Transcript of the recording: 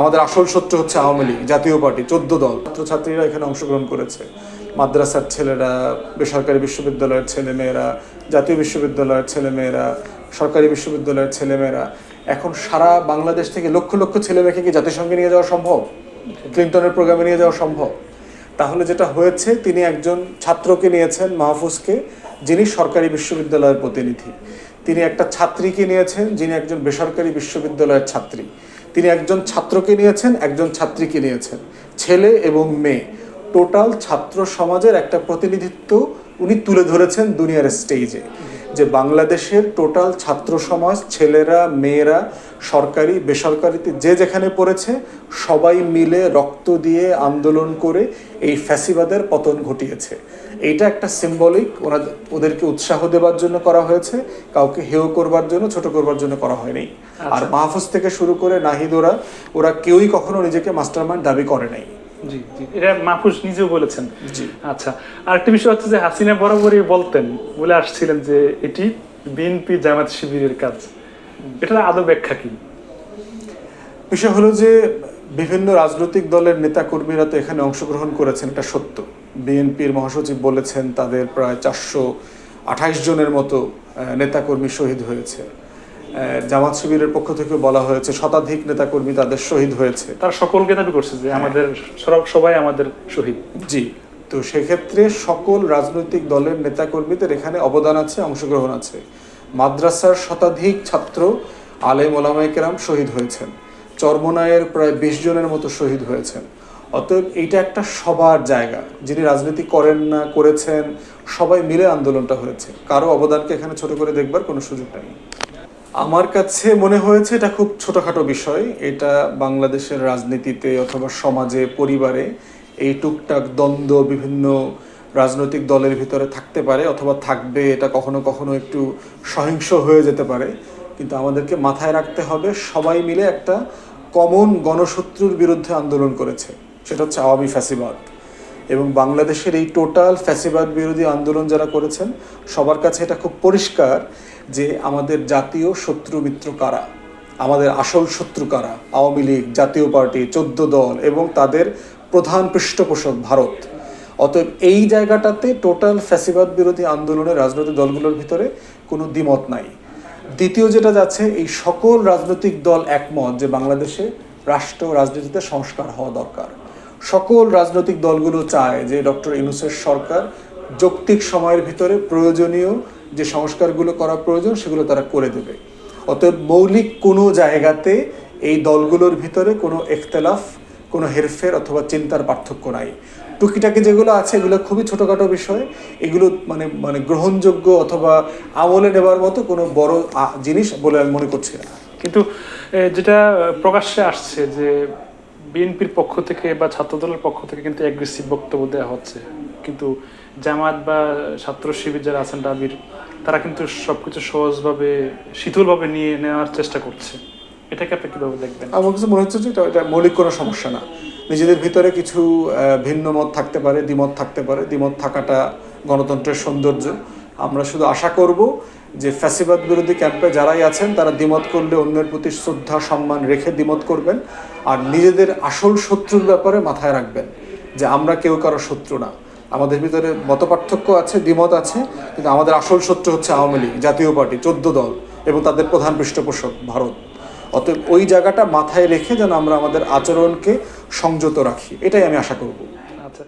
আমাদের আসল শত্রু হচ্ছে আওয়ামী লীগ, জাতীয় পার্টি, চোদ্দ দল। ছাত্রছাত্রীরা এখানে অংশগ্রহণ করেছে। মাদ্রাসার ছেলেরা, বেসরকারি বিশ্ববিদ্যালয়ের ছেলেমেয়েরা, জাতীয় বিশ্ববিদ্যালয়ের ছেলেমেয়েরা, সরকারি বিশ্ববিদ্যালয়ের ছেলেমেয়েরা। এখন সারা বাংলাদেশ থেকে লক্ষ লক্ষ ছেলেমেয়েকে কি জাতিসংঘে নিয়ে যাওয়া সম্ভব? ক্লিন্টনের প্রোগ্রামে নিয়ে যাওয়া সম্ভব? তাহলে যেটা হয়েছে, তিনি একজন ছাত্রকে নিয়েছেন, মাহফুজকে, যিনি সরকারি বিশ্ববিদ্যালয়ের প্রতিনিধি। তিনি একটা ছাত্রীকে নিয়েছেন, যিনি একজন বেসরকারি বিশ্ববিদ্যালয়ের ছাত্রী। তিনি একজন ছাত্রকে নিয়েছেন, একজন ছাত্রীকে নিয়েছেন। ছেলে এবং মেয়ে। টোটাল ছাত্র সমাজের একটা প্রতিনিধিত্ব উনি তুলে ধরেছেন দুনিয়ার স্টেজে যে বাংলাদেশের টোটাল ছাত্র সমাজ ছেলেরা মেয়েরা সরকারি বেসরকারিতে যে যেখানে পড়েছে সবাই মিলে রক্ত দিয়ে আন্দোলন করে এই ফ্যাসিবাদের পতন ঘটিয়েছে। এইটা একটা সিম্বলিক ওরা ওদেরকে উৎসাহ দেওয়ার জন্য করা হয়েছে কাউকে হেয় করবার জন্য ছোট করবার জন্য করা হয়নি। আর মাহফুজ থেকে শুরু করে নাহিদ ওরা ওরা কেউই কখনো নিজেকে মাস্টারমাইন্ড দাবি করে নাই। জি জি। এটা মাহফুজ নিজেও বলেছেন। জি। আচ্ছা আরেকটা বিষয় হচ্ছে যে হাসিনা বরাবরই বলতেন বলে আসছিলেন যে এটি বিএনপি জামাত শিবিরের কাজ। এটার আদৌ ব্যাখ্যা কি? বিষয় হলো যে বিভিন্ন রাজনৈতিক দলের নেতাকর্মীরা তো এখানে অংশগ্রহণ করেছেন এটা সত্য। বিএনপির মহাসচিব বলেছেন তাদের প্রায় চারশো আঠাইশ জনের মতো নেতাকর্মী শহীদ হয়েছে। জামাত শিবিরের পক্ষ থেকে বলা হয়েছে শতাধিক নেতাকর্মী তাদের শহীদ হয়েছে। তারা সকলকে দাবি করছে যে আমাদের সব- সবাই আমাদের শহীদ। জি তো সেক্ষেত্রে সকল রাজনৈতিক দলের নেতাকর্মীদের এখানে অবদান আছে অংশগ্রহণ আছে। মাদ্রাসার শতাধিক ছাত্র আলেম ওলামায়ে কেরাম শহীদ হয়েছেন। চরমনায়ের প্রায় বিশ জনের মতো শহীদ হয়েছেন। অতএব এইটা একটা সবার জায়গা। যিনি রাজনীতি করেন না করেছেন সবাই মিলে আন্দোলনটা হয়েছে। কারও অবদানকে এখানে ছোট করে দেখবার কোনো সুযোগ নেই। আমার কাছে মনে হয়েছে এটা খুব ছোটখাটো বিষয়। এটা বাংলাদেশের রাজনীতিতে অথবা সমাজে, পরিবারে এই টুকটাক দ্বন্দ্ব বিভিন্ন রাজনৈতিক দলের ভিতরে থাকতে পারে অথবা থাকবে, এটা কখনো কখনো একটু সহিংস হয়ে যেতে পারে। কিন্তু আমাদেরকে মাথায় রাখতে হবে, সবাই মিলে একটা কমন গণশত্রুর বিরুদ্ধে আন্দোলন করেছে। সেটা হচ্ছে আওয়ামী ফ্যাসিবাদ। এবং বাংলাদেশের এই টোটাল ফ্যাসিবাদ বিরোধী আন্দোলন যারা করেছেন, সবার কাছে এটা খুব পরিষ্কার যে আমাদের জাতীয় শত্রু মিত্র কারা? আমাদের আসল শত্রু কারা? আওয়ামী লীগ, জাতীয় পার্টি, চোদ্দ দল এবং তাদের প্রধান পৃষ্ঠপোষক ভারত। অতএব এই জায়গাটাতে টোটাল ফ্যাসিবাদ বিরোধী আন্দোলনের রাজনৈতিক দলগুলোর ভিতরে কোনো দ্বিমত নাই। দ্বিতীয় যেটা যাচ্ছে, এই সকল রাজনৈতিক দল একমত যে বাংলাদেশে রাষ্ট্র রাজনীতিতে সংস্কার হওয়া দরকার। সকল রাজনৈতিক দলগুলো চায় যে ডক্টর ইউনুসের সরকার যৌক্তিক সময়ের ভিতরে প্রয়োজনীয় যে সংস্কারগুলো করা প্রয়োজন, সেগুলো তারা করে দেবে। অতএব মৌলিক কোনো জায়গাতে এই দলগুলোর ভিতরে কোনো এখতলাফ, কোনো হেরফের অথবা চিন্তার পার্থক্য নাই। টুকিটাকি যেগুলো আছে, এগুলো খুবই ছোটোখাটো বিষয়। এগুলো মানে মানে গ্রহণযোগ্য অথবা আমলে নেবার মতো কোনো বড় জিনিস বলে আমি মনে করছি না। কিন্তু যেটা প্রকাশ্যে আসছে যে বিএনপির পক্ষ থেকে বা ছাত্রদলের পক্ষ থেকে কিন্তু অ্যাগ্রেসিভ বক্তব্য দেওয়া হচ্ছে। কিন্তু জামাত বা ছাত্র শিবির যারা আছেন ডাবির তারা কিন্তু সবকিছু সহজভাবে শীতলভাবে নিয়ে নেওয়ার চেষ্টা করছে। এটাকে আপনি কীভাবে দেখবেন? আমার কাছে মনে হচ্ছে যে এটা এটা মৌলিক কোনো সমস্যা না। নিজেদের ভিতরে কিছু ভিন্ন মত থাকতে পারে, দ্বিমত থাকতে পারে। দ্বিমত থাকাটা গণতন্ত্রের সৌন্দর্য। আমরা শুধু আশা করব যে ফ্যাসিবাদ বিরোধী ক্যাম্পে যারাই আছেন, তারা দ্বিমত করলে অন্যের প্রতি শ্রদ্ধা, সম্মান রেখে দ্বিমত করবেন। আর নিজেদের আসল শত্রুর ব্যাপারে মাথায় রাখবেন যে আমরা কেউ কারও শত্রু না। আমাদের ভিতরে মত পার্থক্য আছে, দ্বিমত আছে, কিন্তু আমাদের আসল শত্রু হচ্ছে আওয়ামী লীগ, জাতীয় পার্টি, চোদ্দ দল এবং তাদের প্রধান পৃষ্ঠপোষক ভারত। অতএব ওই জায়গাটা মাথায় রেখে যেন আমরা আমাদের আচরণকে সংযত রাখি। এটাই আমি আশা করব। আচ্ছা।